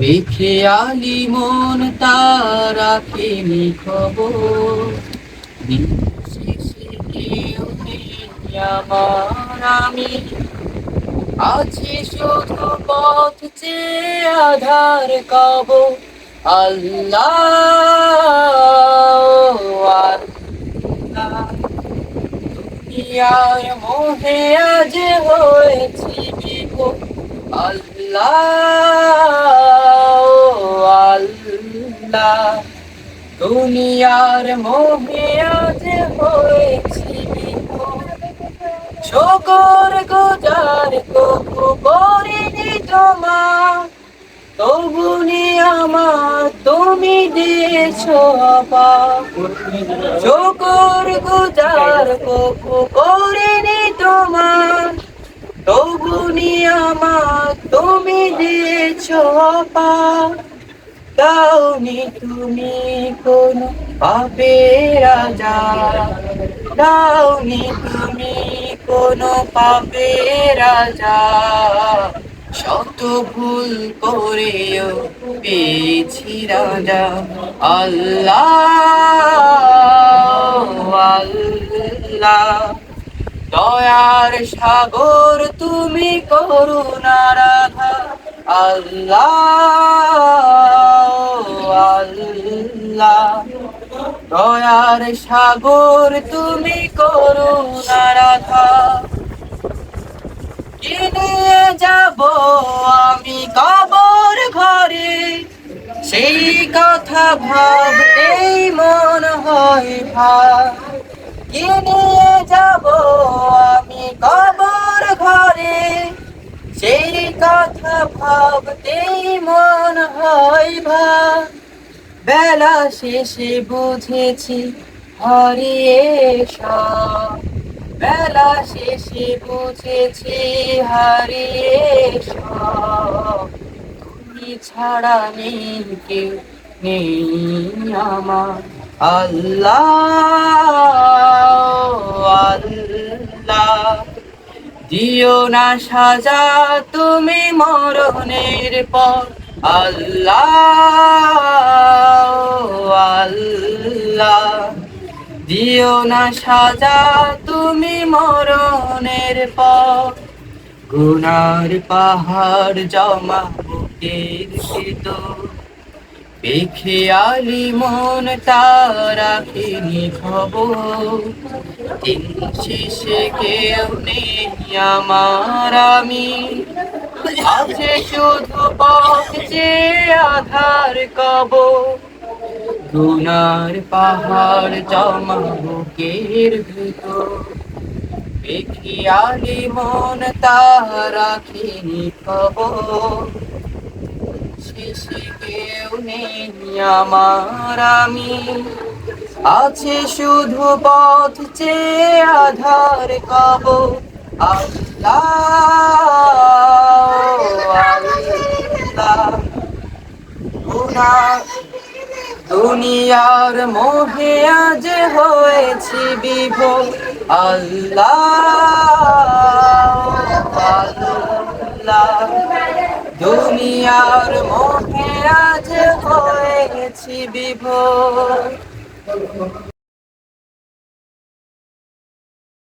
বেখেয়ালি মন তার রাখেনি খবর? আমার আমি। আছি শুধু পথ চেয়ে আধার কব। আল্লাহ দুনিয়ার মোহে আজ হয়েছি বিভোর আল্লাহ দুনিয়ার মোহে আজ হয়েছি শকর গুজার কবু করিনি তোমার তবুনি আমার তুমি দিয়েছ শকর গুজার কবু করিনি তোমার তবুনি আমার তুমি দিয়েছ দাওনি তুমি কোন পাপের রাজা। দাওনি তুমি কোন পাপের রাজা। শত ভুল করেও পেয়েছি রাজা। আল্লাহ আল্লাহ। দয়ার সাগর তুমি করুণা রাধা। আল্লাহ। আল্লাহ। দয়ার সাগর তুমি করুণা রাধা। নিয়ে যাব আমি কবর ঘরে? সেই কথা ভাব ভাবতেই মন হয় ভাব নিয়ে যাব আমি কবর ঘরে? সেই কথা ভাবতেই মন হয় ভা বেলা শেষে বুঝেছি হারিয়ে সব বেলা শেষে বুঝেছি হারিয়ে সব তুমি ছাড়া নেই, কেউ নেই আমার। আল্লাহ আল্লাহ। দিও না সাজা, তুমি মরণের পর। আল্লাহ আল্লাহ। দিও না সাজা তুমি মরণের পর। গুনার পাহাড় জমা বুকের ভিতর বেখেয়ালি মন তারাখিনি খবর। দিন শেষে কেউ নেই আমার আমি আছে শুধু পথ আধার কব। গুনার পাহাড় জমা বুকের ভিতর। বেখিয়ালি মন তারাখিনি খবর শেষে কেউ নেই আমার আমি। আছে শুধু পথ চেয়ে আধার কব। আল্লাহ গুনাহ দুনিয়ার মোহে আজ হয়েছি বিভোর। আল্লাহ আল্লাহ। দুনিয়ার মোহে আজ হয়েছি বিভোর।